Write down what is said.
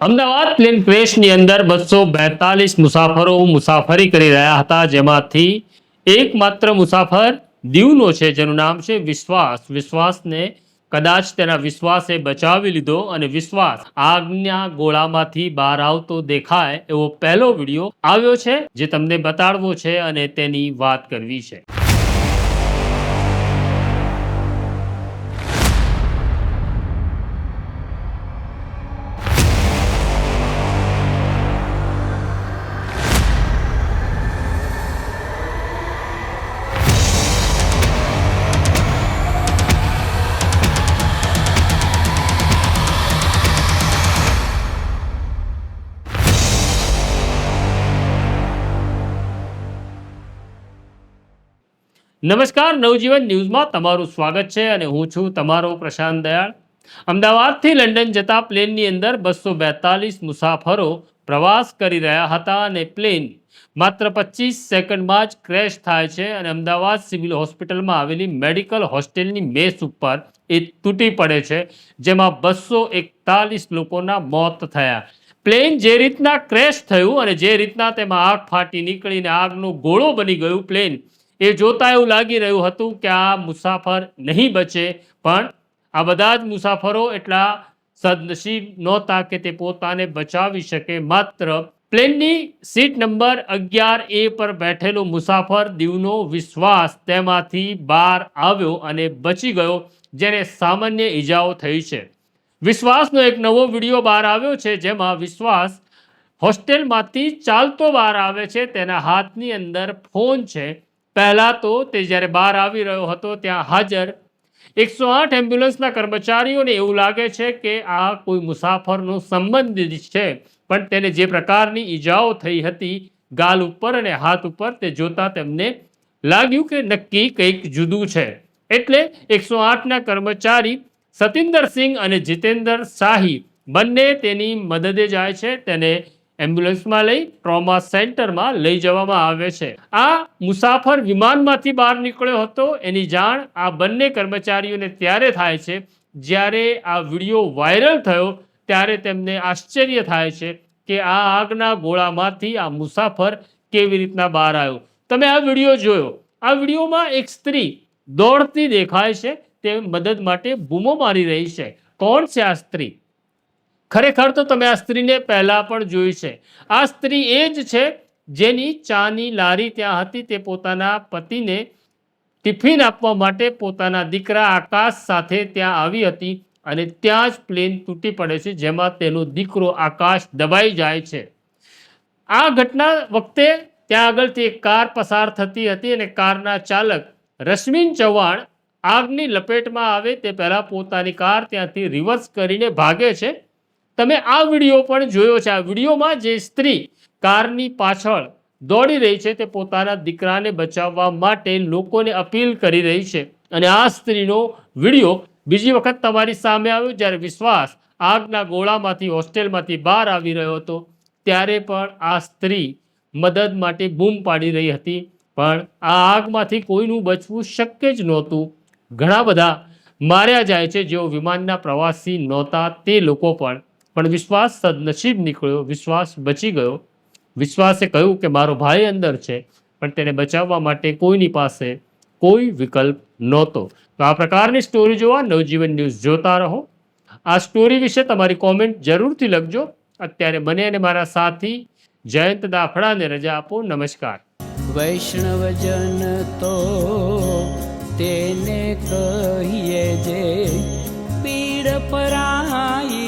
Ahmedabad plane ક્રેશની અંદર બસો બેતાલીસ મુસાફરો મુસાફરી કરી રહ્યા હતા, જેમાંથી એકમાત્ર મુસાફર દીવનો છે, જેનું નામ છે વિશ્વાસ. વિશ્વાસને કદાચ તેના વિશ્વાસે બચાવી લીધો અને વિશ્વાસ આગના ગોળામાંથી બહાર આવતો દેખાય એવો પહેલો વીડિયો આવ્યો છે, જે તમને બતાડવો છે અને તેની વાત કરવી છે. નમસ્કાર, નવજીવન ન્યૂઝમાં તમારું સ્વાગત છે અને હું છું તમારો પ્રશાંત દયાળ. અમદાવાદથી લંડન જતા પ્લેનની અંદર બસો બેતાલીસ મુસાફરો પ્રવાસ કરી રહ્યા હતા અને પ્લેન માત્ર પચીસ સેકન્ડમાં જ ક્રેશ થાય છે અને અમદાવાદ સિવિલ હોસ્પિટલમાં આવેલી મેડિકલ હોસ્ટેલની મેસ ઉપર એ તૂટી પડે છે, જેમાં બસો એકતાલીસ લોકોના મોત થયા. પ્લેન જે રીતના ક્રેશ થયું અને જે રીતના તેમાં આગ ફાટી નીકળીને આગનો ગોળો બની ગયું, પ્લેન એ જોતા એવું લાગી રહ્યું હતું કે આ મુસાફર નહીં બચે. પણ આ બધા જ મુસાફરો એટલા સદનસીબ નહોતા કે તે પોતાને બચાવી શકે. માત્ર પ્લેનની સીટ નંબર અગિયાર એ પર બેઠેલો મુસાફર દીવનો વિશ્વાસ તેમાંથી બહાર આવ્યો અને બચી ગયો, જેને સામાન્ય ઈજાઓ થઈ છે. વિશ્વાસનો એક નવો વીડિયો બહાર આવ્યો છે, જેમાં વિશ્વાસ હોસ્ટેલમાંથી ચાલતો બહાર આવે છે. તેના હાથની અંદર ફોન છે. પહેલાં તો તે જ્યારે બહાર આવી રહ્યો હતો ત્યાં હાજર. એકસો આઠ એમ્બ્યુલન્સના કર્મચારીઓને એવું લાગે છે કે આ કોઈ મુસાફરનો સંબંધિત છે. પણ તેને જે પ્રકારની ઈજાઓ થઈ હતી, ગાલ ઉપર અને હાથ ઉપર, તે જોતા તેમને લાગ્યું કે નક્કી કંઈક જુદું છે. એટલે એકસો આઠના કર્મચારી સતિન્દરસિંહ અને જીતેન્દર શાહી બંને તેની મદદે જાય છે. તેને એમ્બ્યુલન્સમાં લઈ ટ્રોમા સેન્ટરમાં લઈ જવામાં આવે છે. આ મુસાફર વિમાનમાંથી બહાર નીકળ્યો હતો. એની જાણ આ બંને કર્મચારીઓને ત્યારે થાય છે. જ્યારે આ વીડિયો વાયરલ થયો, ત્યારે તેમને આશ્ચર્ય થાય છે કે આ આગના ગોળામાંથી આ મુસાફર કેવી રીતના બહાર આવ્યો. તમે આ વીડિયો જોયો. આ વિડીયોમાં એક સ્ત્રી દોડતી દેખાય છે. તે મદદ માટે બૂમો મારી રહી છે. કોણ છે આ સ્ત્રી? ખરેખર તો તમે આ સ્ત્રીને પહેલાં પણ જોઈ છે. આ સ્ત્રી એ જ છે જેની ચાની લારી ત્યાં હતી, તે પોતાના પતિને ટિફિન આપવા માટે પોતાના દીકરા આકાશ સાથે ત્યાં આવી હતી અને ત્યાં જ પ્લેન તૂટી પડે છે, જેમાં તેનો દીકરો આકાશ દબાઈ જાય છે. આ ઘટના વખતે ત્યાં આગળથી એક કાર પસાર થતી હતી અને કારના ચાલક રશ્મિન ચૌહાણ આગની લપેટમાં આવે તે પહેલાં પોતાની કાર ત્યાંથી રિવર્સ કરીને ભાગે છે તમે આ વીડિયો પણ જોયો છે. આ વિડીયોમાં જે સ્ત્રી કારની પાછળ દોડી રહી છે તે પોતાના દીકરાને બચાવવા માટે લોકોને અપીલ કરી રહી છે. અને આ સ્ત્રીનો વીડિયો બીજી વખત તમારી સામે આવ્યો જ્યારે વિશ્વાસ આગના ગોળામાંથી, હોસ્ટેલમાંથી બહાર આવી રહ્યો હતો, ત્યારે પણ આ સ્ત્રી મદદ માટે બૂમ પાડી રહી હતી. પણ આ આગમાંથી કોઈનું બચવું શક્ય જ નહોતું. ઘણા બધા માર્યા જાય છે જેઓ વિમાનના પ્રવાસી નહોતા, તે લોકો પણ. પણ વિશ્વાસ સદનસીબ નીકળ્યો, વિશ્વાસ બચી ગયો. વિશ્વાસે કહ્યું કે મારો ભાઈ અંદર છે, પણ તેને બચાવવા માટે કોઈની પાસે કોઈ વિકલ્પ નહોતો. તો આ પ્રકારની સ્ટોરી જોવા નવજીવન ન્યૂઝ જોતા રહો. આ સ્ટોરી વિશે તમારી કોમેન્ટ જરૂરથી લખજો. અત્યારે મને અને મારા સાથી જયંત દાફડાને રજા આપો. નમસ્કાર. વૈષ્ણવજન તો તેને કહીએ જે પીડ પરાઈ